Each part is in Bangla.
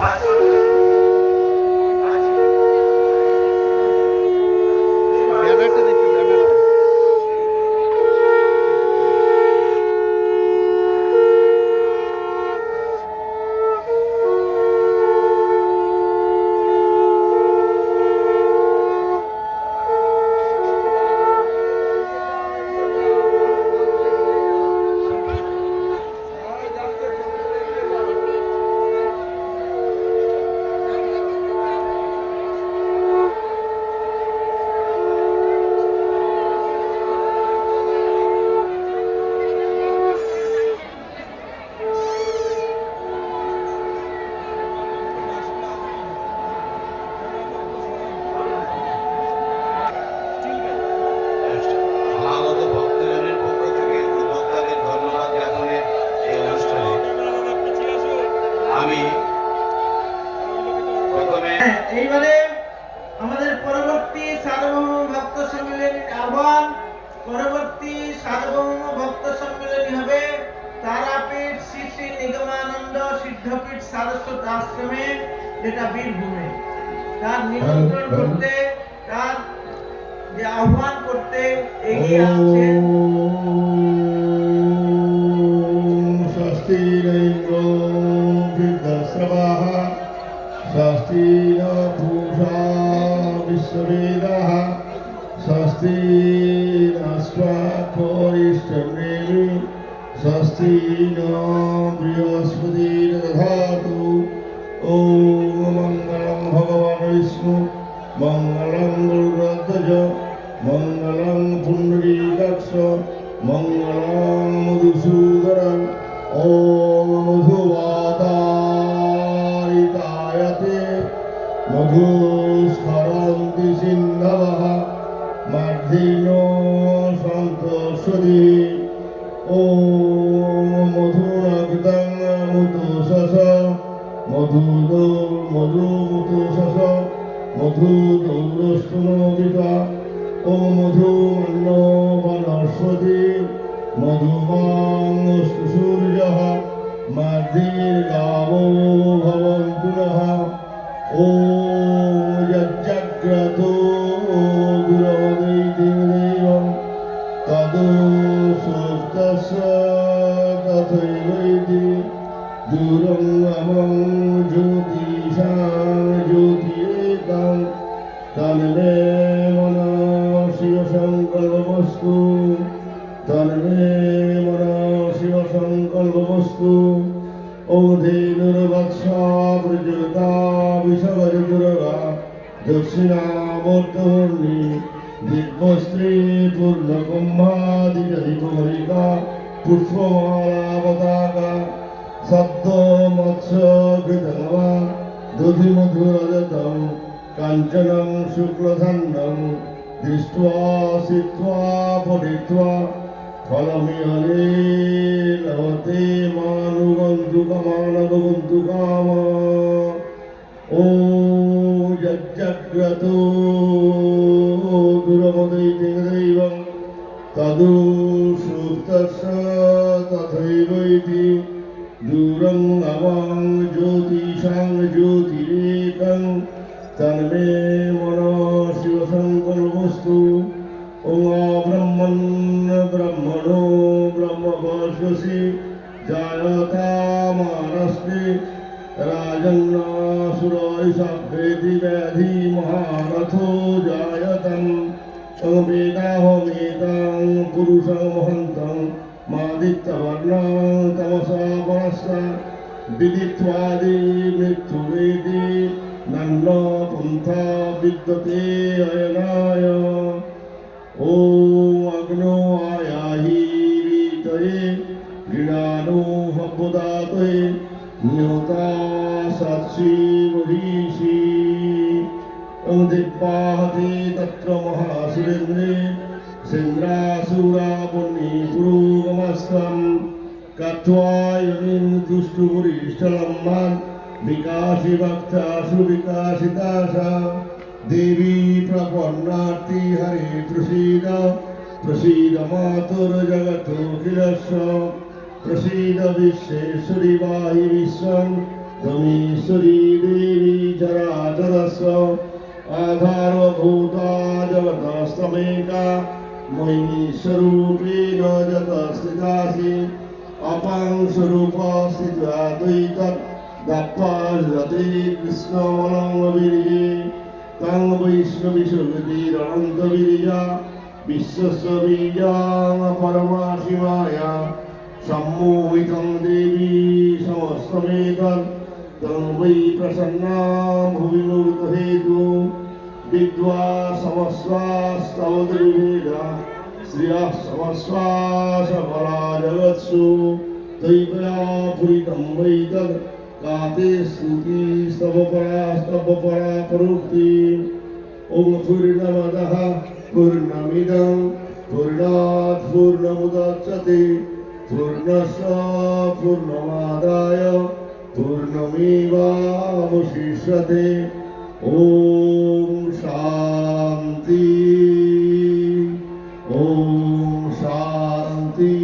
Música সার্বভৌম ভক্ত সম্মেলনী হবে। তারাপীঠ শ্রী শ্রী নিগমানন্দ সিদ্ধপীঠ সারস্বত আশ্রমে যেটা বীরভূমে। তার নিমন্ত্রণ করতে তার যে আহ্বান করতে এগিয়ে আসছেন। louvor. यज्जग्रतो दुरमदैति दैवं तदु सुप्तस्य तथैवैति दूरं अवां ज्योतिषां ज्योतिरेकं तन्मे मनः शिवसङ्कल्पस्तु ॐ ब्रह्मन् ब्रह्मणो ब्रह्मभस्वसि जायतामानस्ति राजन्नासुरारिषभ्येति व्याधि महारथो जायतम् वेदाहमेतां पुरुषमहन्तं मादित्यवर्णां तमसा परस्ता विदित्वादि मृत्युवेदि नन्न पुन्था विद्यते अयनाय ॐ अग्नो आयाहि रीतये गृणानो हब्बुदातये निहता साक्षी दिप्पाहते तत्र महासुरेन्द्रे सेन्द्रासुरापुण्यपुरोगमस्त्वं कत्वायनिं दुष्टुपुरीष्टलम्बान् विकासि भक्तासु विकासितासा देवी प्रपन्नार्ति हरे प्रसीद प्रसीद मातुर्जगतो किलस्य प्रसीद विश्वेश्वरि वाहि विश्वं त्वमीश्वरी देवी चराचरस्य आधारभूता जगतस्तमेका मयि स्वरूपेण जगत्स्थितासि अपां स्वरूपस्थित्वा द्वैतत् दप्पाजते कृष्णमलङ्गवीर्ये तं वैष्णविशुगतिरनन्तवीर्या विश्वस्य बीजां परमाशिवाया सम्मोहितं देवी समस्तमेतत् तं वै प्रसन्नां भुवि मूर्तहेतु विद्वा समस्वास्तव त्रिभेदा श्रियः समस्वासफला जगत्सु दैवया पूरितं वै तत् काते स्तुति स्तव परा स्तव परा प्रवृत्ति ॐ पूर्णमदः पूर्णमिदं पूर्णात् पूर्णमुदच्यते पूर्णस्य पूर्णमादाय पूर्णमेवावशिष्यते ॐ শান্তি। ওম শান্তি।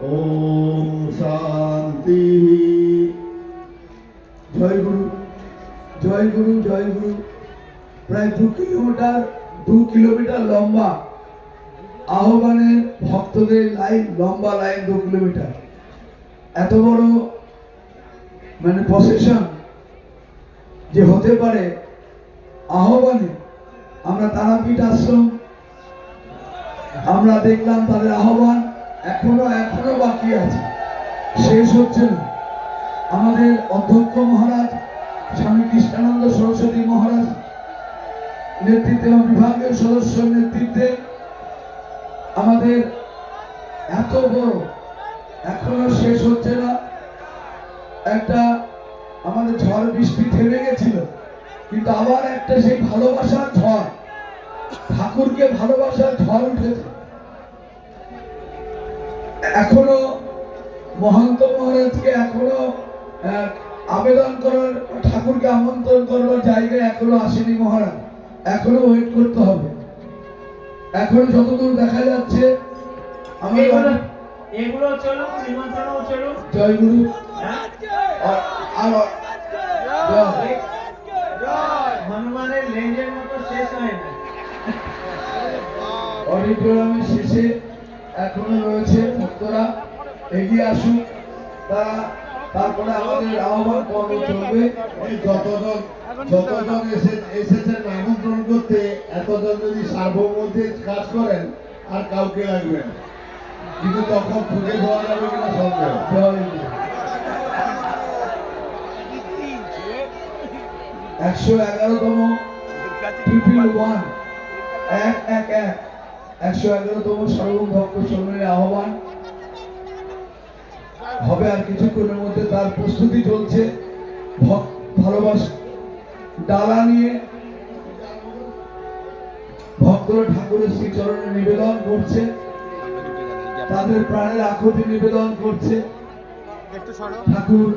ওম শান্তি। জয় গুরু জয় গুরু জয় গুরু। প্রায় দু কিলোমিটার দু কিলোমিটার লম্বা। আহ্বানের ভক্তদের লাইন, লম্বা লাইন দু কিলোমিটার। এত বড় মানে প্রসেশন যে হতে পারে আহ্বানে আমরা তারাপীঠ আশ্রম আমরা দেখলাম তাদের আহ্বান এখনও এখনও বাকি আছে। শেষ হচ্ছে না। আমাদের অধ্যক্ষ মহারাজ, স্বামী কৃষ্ণানন্দ সরস্বতী মহারাজ, নেতৃত্বে এবং বিভাগীয় সদস্য নেতৃত্বে আমাদের এত বড়, এখনও শেষ হচ্ছে না। একটা আমাদের ঝড় বৃষ্টি থেমে গেছিল কিন্তু আবার একটা সেই ভালোবাসার ঝড় ঠাকুরকে ভালোবাসার ঝড় উঠেছে। এখনও মহন্ত মহারাজকে এখনও আবেদন করার ঠাকুরকে আমন্ত্রণ করবার জায়গায় এখনও আসেনি মহারাজ। এখনও ওয়েট করতে হবে। এখনও যতদূর দেখা যাচ্ছে এগুলো চলুক জয় গুরু। হ্যাঁ? আর- জয়। হনুমানের লেঞ্জের মতো শেষ হয় না। অডিটোরিয়ামের শেষে এখনও রয়েছে ভক্তরা। এগিয়ে আসুন তারা তারপরে আমাদের আহ্বান পর্ব চলবে। যতজন যতজন এসে এসেছেন আমন্ত্রণ করতে, এতজন যদি সার্বমধ্যে কাজ করেন, আর কাউকে লাগবে না। কিন্তু তখন খুঁজে পাওয়া যাবে কিনা সন্দেহ। একশো এগারোতম ট্রিপল ওয়ান এক এক এক। একশো এগারোতম সর্বম ভক্ত সম্মেলনের আহ্বান। হবে আর কিছুক্ষণের মধ্যে তার প্রস্তুতি চলছে। ভালোবাস ডালা নিয়ে। ভক্তরা ঠাকুরের শ্রীচরণে নিবেদন করছে। তাদের প্রাণের আকুতি নিবেদন করছে। ঠাকুর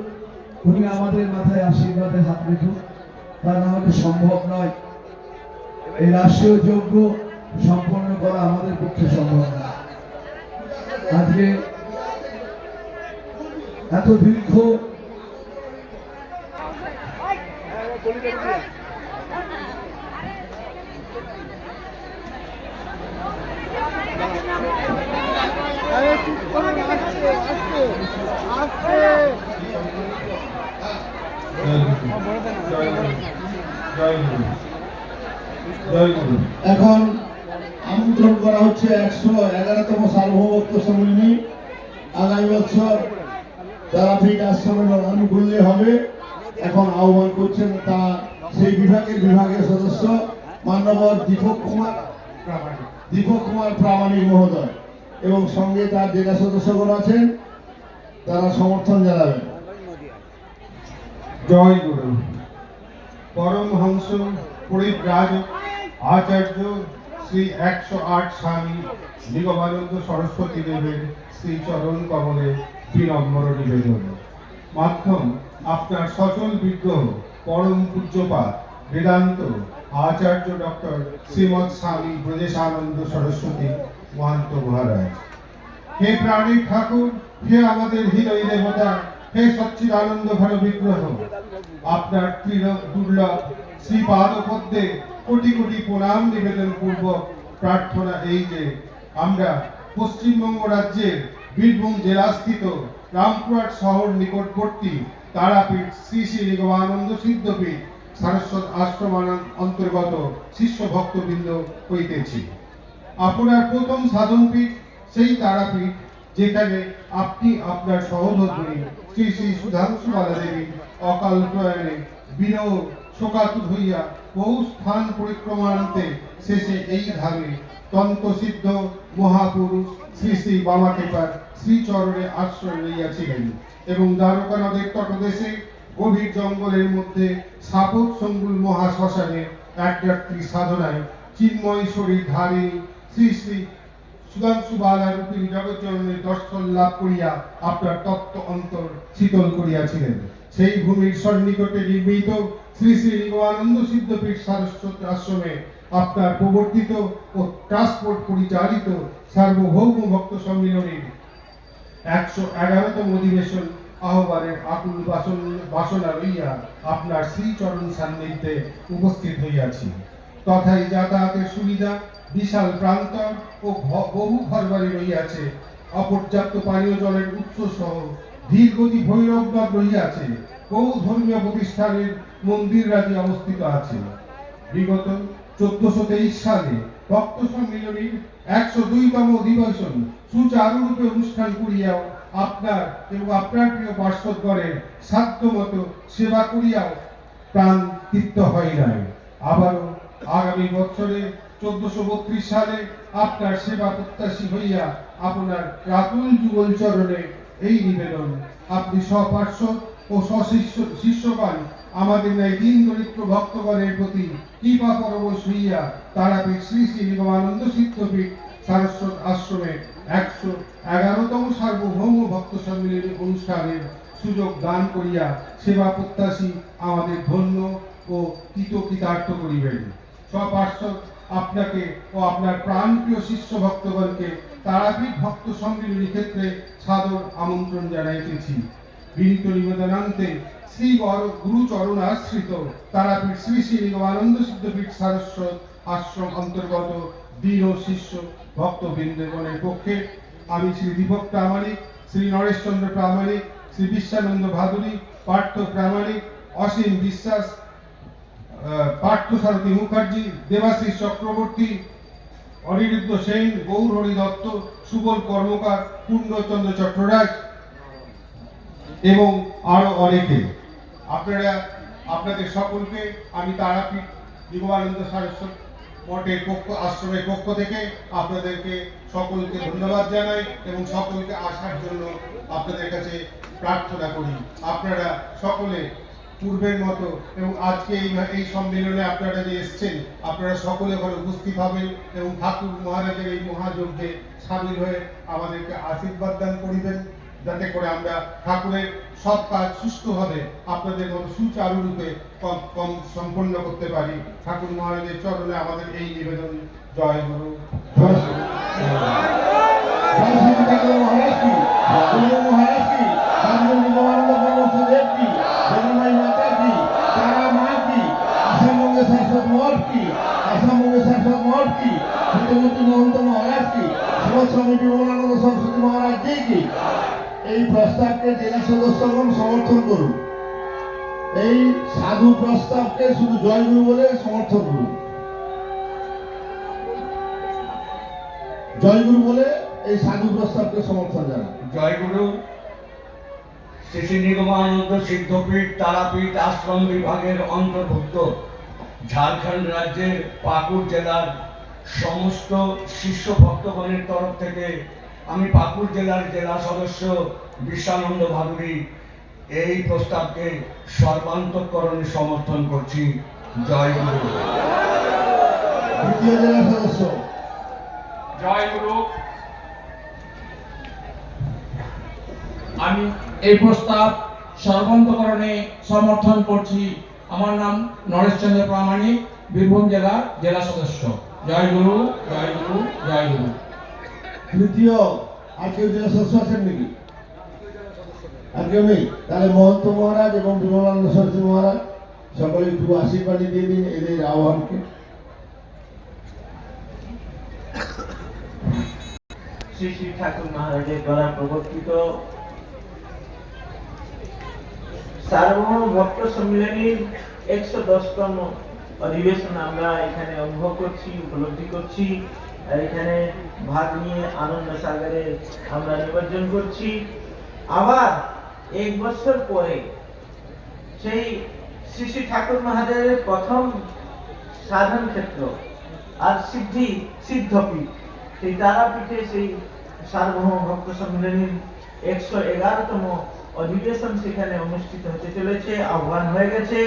উনি আমাদের মাথায় আশীর্বাদে হাত রেখুন তা না হলে সম্ভব নয়। এই রাষ্ট্রীয় যজ্ঞ সম্পন্ন করা আমাদের পক্ষে সম্ভব না। আজকে এত দীর্ঘ এখন আমন্ত্রণ করা হচ্ছে একশো এগারোতম সার্বভৌমত্ব সম্মিলনী, আগামী বছর তারাপীঠ আশ্রমের আনুকূল্যে হবে। এখন আহ্বান করছেন তা সেই বিভাগের বিভাগের সদস্য মান্যবর দীপক কুমার দীপক কুমার প্রামাণিক মহোদয়। এবং সঙ্গে তার জেলা সদস্যগণ আছেন, তারা সমর্থন জানাবেন। জয় গুরু। পরমহংস পরিব্রাজ আচার্য শ্রী একশো আট স্বামী নিগমানন্দ সরস্বতী দেবের শ্রী চরণ কমলে বিনম্র নিবেদন। মাধ্যম, আপনার সচল বিগ্রহ, পরম পূজ্যপাত বেদান্ত, আচার্য ডক্টর শ্রীমৎ স্বামী ব্রজেশানন্দ সরস্বতী, মহান্ত মহারাজ। হে প্রাণী ঠাকুর, হে আমাদের হৃদয় দেবতা, হে সচ্চিদানন্দ ঘন বিগ্রহ আপনার দুর্লভ শ্রী পাদপদ্মে কোটি কোটি প্রণাম নিবেদন পূর্বক প্রার্থনা এই যে আমরা পশ্চিমবঙ্গ রাজ্যের বীরভূম জেলাস্থিত রামপুরহাট শহর নিকটবর্তী তারাপীঠ শ্রী শ্রী নিগমানন্দ সিদ্ধপীঠ সারস্বত আশ্রমান অন্তর্গত শিষ্য ভক্তবৃন্দ হইতেছি। আপনার প্রথম সাধনপীঠ সেই তারাপীঠ যেখানে আপনি আপনার সহধর্মী শ্রী শ্রী সুধাংশু বালা দেবী অকাল প্রয়াণে বিরহ শোকাতুর হইয়া বহু স্থান পরিক্রমান্তে শেষে এই ধামে তন্ত্রসিদ্ধ মহাপুরুষ শ্রী শ্রী বামাকেপার শ্রীচরণে আশ্রয় লইয়াছিলেন এবং দ্বারকা নদের তটদেশে গভীর জঙ্গলের মধ্যে সাপত সঙ্গুল মহাশ্মশানে এক যাত্রী সাধনায় চিন্ময় শরীর ধারী শ্রী শ্রী সুধাংশু বালা রূপিণী জগৎজননের দর্শন লাভ করিয়া আপনার তত্ত্ব অন্তর শীতল করিয়াছিলেন। সেই ভূমির সন্নিকটে নির্মিত শ্রী শ্রী নিগমানন্দ সিদ্ধপীঠ সারস্বত আশ্রমে আপনার প্রবর্তিত ও ট্রান্সপোর্ট পরিচালিত সার্বভৌম ভক্ত সম্মিলনীর একশো এগারোতম অধিবেশন আহ্বানের আকুল বাসন, বাসনা লইয়া আপনার শ্রীচরণ সান্নিধ্যে উপস্থিত হইয়াছি। তথায় যাতায়াতের সুবিধা বিশাল প্রান্তর ও বহু ঘরবাড়ি রইয়াছে। অপর্যাপ্ত পানীয় জলের উৎস সহ ধীরগতি ভৈরব নদ রহিয়াছে বহু ধর্মীয় প্রতিষ্ঠানের মন্দির রাজি অবস্থিত আছে। বিগত চোদ্দশো তেইশ সালে ভক্ত সম্মিলনীর একশো দুইতম অধিবেশন সুচারুরূপে অনুষ্ঠান করিয়াও আপনার এবং আপনার প্রিয় পার্শ্বদগণের সাধ্য মতো সেবা করিয়াও প্রাণ তৃপ্ত হয় নাই। আবারও আগামী বছরে চোদ্দশো বত্রিশ সালে আপনার সেবা প্রত্যাশী হইয়া আপনার রাতুল যুগল চরণে এই নিবেদন। আপনি সপার্শ্বদ ও সশিষ্য শিষ্যগণ, আমাদের ন্যায় দিন দরিদ্র ভক্তগণের প্রতি কৃপা পরবশ হইয়া তারাপীঠ শ্রী শ্রী নিগমানন্দ সিদ্ধপীঠ সারস্বত আশ্রমে একশো এগারোতম সার্বভৌম ভক্ত সম্মিলনী অনুষ্ঠানের সুযোগ দান করিয়া সেবা প্রত্যাশী আমাদের ধন্য ও কৃত কৃতার্থ করিবেন। সপার্শ্বদ আপনাকে ও আপনার প্রাণপ্রিয় শিষ্য ভক্তগণকে তারাপীঠ ভক্ত সম্মিলনী ক্ষেত্রে সাদর আমন্ত্রণ জানাইতেছি। বিনীত নিবেদনান্তে শ্রী বর- গুরুচরণ আশ্রিত তারাপীঠ শ্রী শ্রী নিগমানন্দ সিদ্ধপীঠ সারস্বত আশ্রম অন্তর্গত দীন শিষ্য ভক্তবৃন্দগণের পক্ষে আমি শ্রী দীপক প্রামাণিক শ্রী নরেশচন্দ্র প্রামাণিক শ্রী বিশ্বানন্দ ভাদুরী পার্থ প্রামাণিক অসীম বিশ্বাস আহ, পার্থসারথী মুখার্জি দেবাশিস চক্রবর্তী অনিরুদ্ধ সেন গৌরহরি দত্ত, সুবল কর্মকার পূর্ণচন্দ্র চট্টরাজ এবং আরও অনেকে। আপনারা, আপনাদের সকলকে আমি তারাপীঠ নিগমানন্দ সারস্বত মঠের পক্ষ, আশ্রমের পক্ষ থেকে আপনাদেরকে সকলকে ধন্যবাদ জানাই এবং সকলকে আসার জন্য আপনাদের কাছে প্রার্থনা করি। আপনারা সকলে পূর্বের মতো এবং আজকে এই সম্মেলনে আপনারা যে এসেছেন আপনারা সকলে ঘরে উপস্থিত হবেন এবং ঠাকুর মহারাজের এই মহাযজ্ঞে সামিল হয়ে আমাদেরকে আশীর্বাদ দান করিবেন যাতে করে আমরা ঠাকুরের সব কাজ সুষ্ঠুভাবে আপনাদের মতো সুচারুরূপে কম কম সম্পন্ন করতে পারি ঠাকুর মহারাজের চরণে আমাদের এই নিবেদন জয় গুরু জয় মহারাজ কি মহারাজ কি সদস্যগণ সমর্থন করুন। এই সাধু প্রস্তাবকে শুধু জয়গুরু বলে সমর্থন করুন। জয়গুরু বলে এই সাধু প্রস্তাবকে সমর্থন জানান। জয়গুরু শ্রী নিগমানন্দ সিদ্ধপীঠ, তারাপীঠ আশ্রম বিভাগের অন্তর্ভুক্ত ঝাড়খণ্ড রাজ্যের পাকুড় জেলার সমস্ত শিষ্য ভক্তগণের তরফ থেকে আমি পাকুড় জেলার জেলা সদস্য বিশ্বানন্দ ভাদুরী এই প্রস্তাবকে সর্বান্তকরণে সমর্থন করছি। দ্বিতীয় জেলা সদস্য। জয় গুরু। আমি এই প্রস্তাব সর্বান্তকরণে সমর্থন করছি। আমার নাম নরেশ চন্দ্র প্রামাণিক বীরভূম জেলা জেলা সদস্য। জয় গুরু জয় গুরু জয় গুরু। তৃতীয় আর কেউ জেলা সদস্য আছেন নাকি? নেই। তাহলে মহন্ত মহারাজ এবং বিমলানন্দ সরস্বতী মহারাজ সকলে একটু আশীর্বাদ দিয়ে দিন এদের আহ্বানকে। শ্রী শ্রী ঠাকুর মহারাজের দ্বারা প্রবর্তিত। সার্বভৌম ভক্ত সম্মিলনীর একশো দশতম অধিবেশন আমরা এখানে অনুভব করছি, উপলব্ধি করছি। এখানে ভাগ নিয়ে আনন্দ সাগরে আমরা নিমজ্জন করছি। আবার এক বছর পরে সেই শ্রী শ্রী ঠাকুর মহাদেবের প্রথম সাধন ক্ষেত্র, আর সিদ্ধি, সিদ্ধপীঠ, সেই তারাপীঠে সেই সার্বভৌম ভক্ত সম্মেলনীর একশো এগারোতম অধিবেশন সেখানে অনুষ্ঠিত হতে চলেছে, আহ্বান হয়ে গেছে।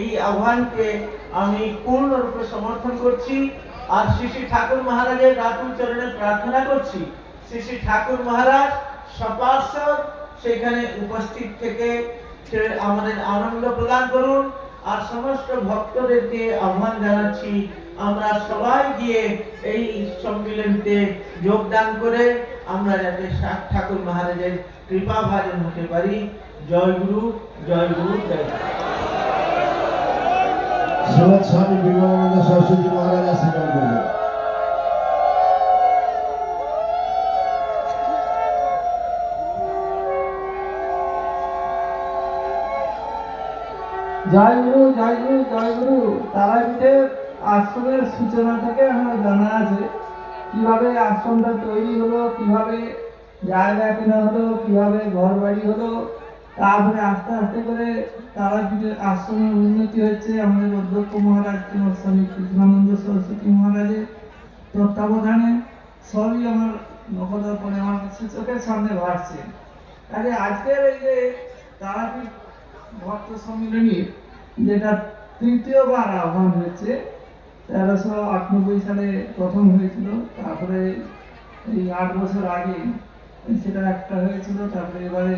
এই আহ্বানকে আমি পূর্ণরূপে সমর্থন করছি, আর শ্রী শ্রী ঠাকুর মহারাজের রাতুল চরণে প্রার্থনা করছি। শ্রী শ্রী ঠাকুর মহারাজ সপার্শ্বর সেখানে উপস্থিত থেকে আমাদের আনন্দ প্রদান করুন আর সমস্ত ভক্তদেরকে আহ্বান জানাচ্ছি, আমরা সবাই গিয়ে এই সম্মিলনীতে যোগদান করে আমরা যাতে ষাট ঠাকুর মহারাজের কৃপা ভাজন হতে পারি। জয় গুরু জয় গুরু, জয় স্বামী বিমলানন্দ সরস্বতী মহারাজ আশীর্বাদ করবেন জয় গুরু জয় গুরু জয় গুরু। তারাপীঠের আশ্রমের সূচনা থেকে আমার জানা আছে কীভাবে আশ্রমটা তৈরি হলো, কীভাবে জায়গা কেনা হলো, কীভাবে ঘর বাড়ি হলো। তারপরে আস্তে আস্তে করে তারাপীঠের আশ্রমের উন্নতি হচ্ছে আমাদের অধ্যক্ষ মহারাজ কুমার স্বামী কৃষ্ণানন্দ সরস্বতী মহারাজের তত্ত্বাবধানে। সবই আমার নকদর্পণে আমার কাছে চোখের সামনে ভাসছে। কাজে আজকের এই যে তারাপীঠ ভক্ত সম্মিলনী যেটা তৃতীয়বার আহ্বান হয়েছে, তেরোশো আটানব্বই সালে প্রথম হয়েছিল, তারপরে এই আট বছর আগে সেটা একটা হয়েছিল, তারপরে এবারে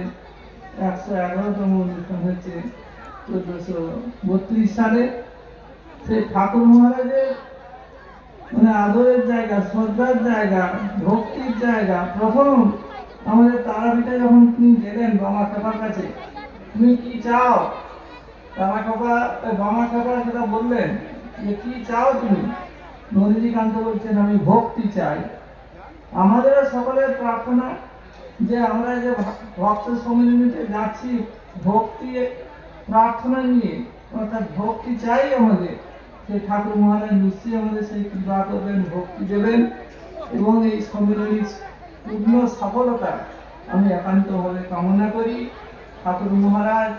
একশো এগারোতম অনুষ্ঠান হয়েছে চোদ্দশো বত্রিশ সালে। সেই ঠাকুর মহারাজের মানে আদরের জায়গা, শ্রদ্ধার জায়গা, ভক্তির জায়গা, প্রথম আমাদের তারাপীঠে যখন তিনি গেলেন বামা খাপার কাছে, তুমি কি চাও? তারা খাপা বামা খাপা সেটা বললেন, যে কি চাও তুমি? নলিনীকান্ত বলছেন, আমি ভক্তি চাই। আমাদের সকলের প্রার্থনা যে আমরা যে ভক্ত সম্মিলনীতে যাচ্ছি, ভক্তি প্রার্থনা নিয়ে, অর্থাৎ ভক্তি চাই আমাদের। সেই ঠাকুর মহারাজ নিশ্চয়ই আমাদের সেই কৃপা করবেন, ভক্তি দেবেন, এবং এই সম্মিলনীর পূর্ণ সফলতা আমি একান্তভাবে কামনা করি। ঠাকুর মহারাজ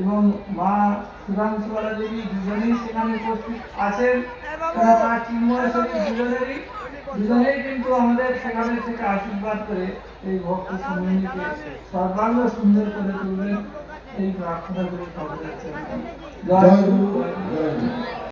এবং মা সুধাংশুবালা দেবী দুজনেই সেখানে উপস্থিত আছেন। তার চিন্ময় শক্তি দুজনেরই, দুজনেই কিন্তু আমাদের সেখানে থেকে আশীর্বাদ করে এই ভক্ত সম্মিলনীকে সর্বাঙ্গ সুন্দর করে তুলবেন। এই প্রার্থনা করে খবর জয় গুরু।